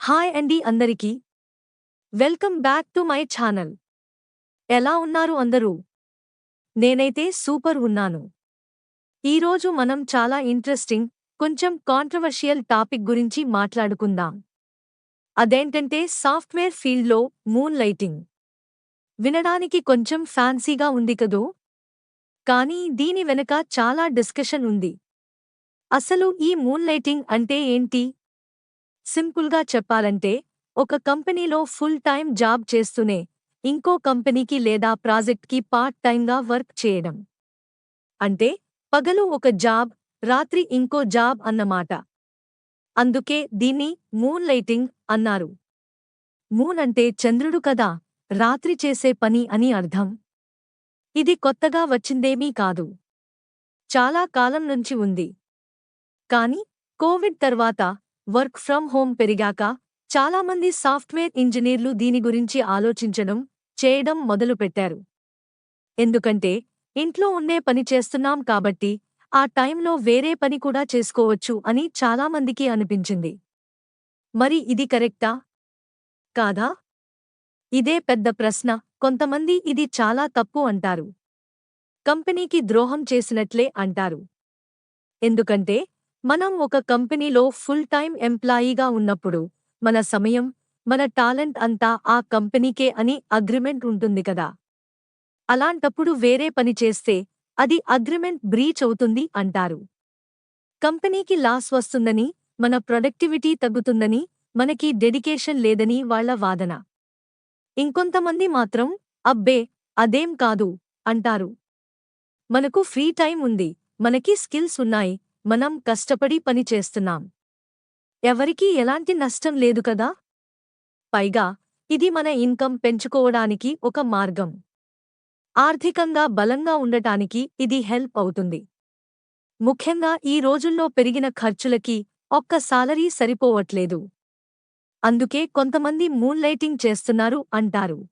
Hi అండి అందరికీ. Welcome back to my channel. ఎలా ఉన్నారు అందరూ? నేనైతే సూపర్ ఉన్నాను. ఈరోజు మనం చాలా ఇంట్రెస్టింగ్ కొంచెం కాంట్రవర్షియల్ టాపిక్ గురించి మాట్లాడుకుందాం. అదేంటంటే సాఫ్ట్వేర్ ఫీల్డ్లో మూన్ లైటింగ్. వినడానికి కొంచెం ఫ్యాన్సీగా ఉంది కదూ? కానీ దీని వెనక చాలా డిస్కషన్ ఉంది. అసలు ఈ మూన్ లైటింగ్ అంటే ఏంటి? సింపుల్గా చెప్పాలంటే ఒక కంపెనీలో ఫుల్ టైం జాబ్ చేస్తూనే ఇంకో కంపెనీకి లేదా ప్రాజెక్ట్కి పార్ట్ టైంగా వర్క్ చేయడం. అంటే పగలు ఒక జాబ్ రాత్రి ఇంకో జాబ్ అన్నమాట. అందుకే దీన్ని మూన్ లైటింగ్ అన్నారు. మూన్ అంటే చంద్రుడు కదా రాత్రి చేసే పని అని అర్థం. ఇది కొత్తగా వచ్చిందేమీ కాదు. చాలా కాలం నుంచి ఉంది. కాని కోవిడ్ తర్వాత వర్క్ ఫ్రం హోం పెరిగాక చాలామంది సాఫ్ట్వేర్ ఇంజనీర్లు దీని గురించి ఆలోచించడం చేయడం మొదలుపెట్టారు. ఎందుకంటే ఇంట్లో ఉండే పని చేస్తున్నాం కాబట్టి ఆ టైంలో వేరే పని కూడా చేసుకోవచ్చు అని చాలామందికి అనిపించింది. మరి ఇది కరెక్టా? కాదా? ఇదే పెద్ద ప్రశ్న కొంతమంది ఇది చాలా తప్పు అంటారు. కంపెనీకి ద్రోహం చేసినట్లే అంటారు. ఎందుకంటే మనం ఒక కంపెనీలో ఫుల్ టైం ఎంప్లాయీగా ఉన్నప్పుడు మన సమయం మన టాలెంట్ అంతా ఆ కంపెనీకే అని అగ్రిమెంట్ ఉంటుంది కదా. అలాంటప్పుడు వేరే పని చేస్తే అది అగ్రిమెంట్ బ్రీచ్ అవుతుంది అంటారు. కంపెనీకి లాస్ వస్తుందని మన ప్రొడక్టివిటీ తగ్గుతుందని మనకి డెడికేషన్ లేదని వాళ్ళ వాదన. ఇంకొంతమంది మాత్రం అబ్బే అదేం కాదు అంటారు. మనకు ఫ్రీ టైం ఉంది మనకి స్కిల్స్ ఉన్నాయి మనం కష్టపడి పని చేస్తున్నాం. ఎవరికీ ఎలాంటి నష్టం లేదు కదా? పైగా ఇది మన ఇన్కమ్ పెంచుకోవడానికి ఒక మార్గం. ఆర్థికంగా బలంగా ఉండటానికి ఇది హెల్ప్ అవుతుంది. ముఖ్యంగా ఈ రోజుల్లో పెరిగిన ఖర్చులకి ఒక్క సాలరీ సరిపోవట్లేదు. అందుకే కొంతమంది మూన్ లైటింగ్ చేస్తున్నారు అంటారు.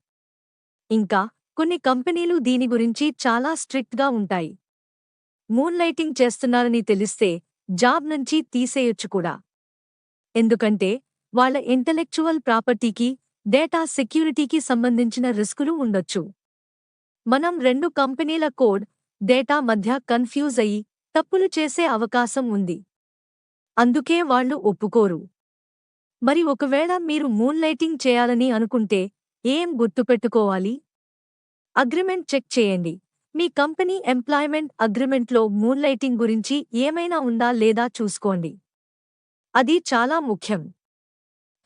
ఇంకా కొన్ని కంపెనీలు దీని గురించి చాలా స్ట్రిక్ట్గా ఉంటాయి. మూన్ లైటింగ్ చేస్తున్నారని తెలిస్తే జాబ్ నుంచి తీసేయొచ్చు కూడా. ఎందుకంటే వాళ్ళ ఇంటలెక్చువల్ ప్రాపర్టీకి డేటా సెక్యూరిటీకి సంబంధించిన రిస్కులు ఉండొచ్చు. మనం రెండు కంపెనీల కోడ్ డేటా మధ్య కన్ఫ్యూజ్ అయ్యి తప్పులు చేసే అవకాశం ఉంది. అందుకే వాళ్ళు ఒప్పుకోరు. మరి ఒకవేళ మీరు మూన్ లైటింగ్ చేయాలని అనుకుంటే ఏం గుర్తుపెట్టుకోవాలి? అగ్రిమెంట్ చెక్ చేయండి. మీ కంపెనీ ఎంప్లాయ్మెంట్ అగ్రిమెంట్లో మూన్లైటింగ్ గురించి ఏమైనా ఉందా లేదా చూసుకోండి. అది చాలా ముఖ్యం.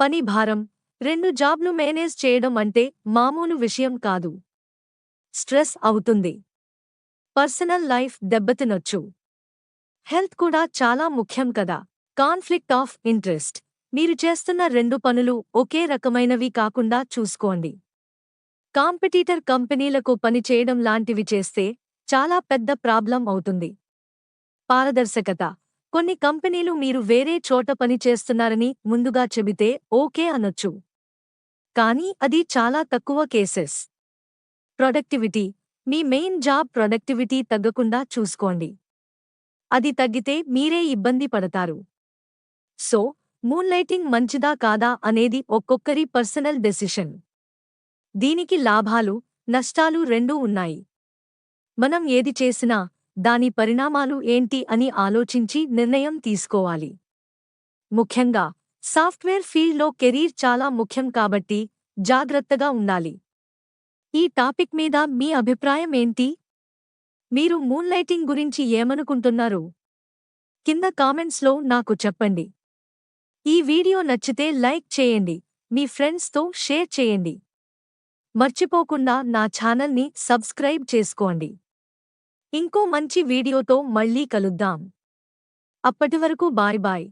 పని భారం రెండు జాబ్లు మేనేజ్ చేయడం అంటే మామూలు విషయం కాదు. స్ట్రెస్ అవుతుంది. Personal life దెబ్బతినొచ్చు. హెల్త్ కూడా చాలా ముఖ్యం కదా. Conflict of interest. మీరు చేస్తున్న రెండు పనులు ఒకే రకమైనవి కాకుండా చూసుకోండి. కాంపిటీటర్ కంపెనీలకు పనిచేయడం లాంటివి చేస్తే చాలా పెద్ద ప్రాబ్లం అవుతుంది. పారదర్శకత. కొన్ని కంపెనీలు మీరు వేరే చోట పని చేస్తున్నారని ముందుగా చెబితే ఓకే అనొచ్చు. కానీ అది చాలా తక్కువ కేసెస్. ప్రొడక్టివిటీ. మీ మెయిన్ జాబ్ ప్రొడక్టివిటీ తగ్గకుండా చూసుకోండి. అది తగ్గితే మీరే ఇబ్బంది పడతారు. సో మూన్లైటింగ్ మంచిదా కాదా అనేది ఒక్కొక్కరి పర్సనల్ డెసిషన్. దీనికి లాభాలు నష్టాలు రెండూ ఉన్నాయి. మనం ఏది చేసినా దాని పరిణామాలు ఏంటి అని ఆలోచించి నిర్ణయం తీసుకోవాలి. ముఖ్యంగా సాఫ్ట్వేర్ ఫీల్డ్లో కెరీర్ చాలా ముఖ్యం కాబట్టి జాగ్రత్తగా ఉండాలి. ఈ టాపిక్ మీద మీ అభిప్రాయం ఏంటి? మీరు మూన్లైటింగ్ గురించి ఏమనుకుంటున్నారు? కింద కామెంట్స్లో నాకు చెప్పండి. ఈ వీడియో నచ్చితే లైక్ చేయండి మీ ఫ్రెండ్స్తో షేర్ చేయండి. మర్చిపోకుండా నా ఛానల్ని సబ్స్క్రైబ్ చేసుకోండి. ఇంకో మంచి వీడియోతో మళ్ళీ కలుద్దాం. అప్పటివరకు బాయ్ బాయ్.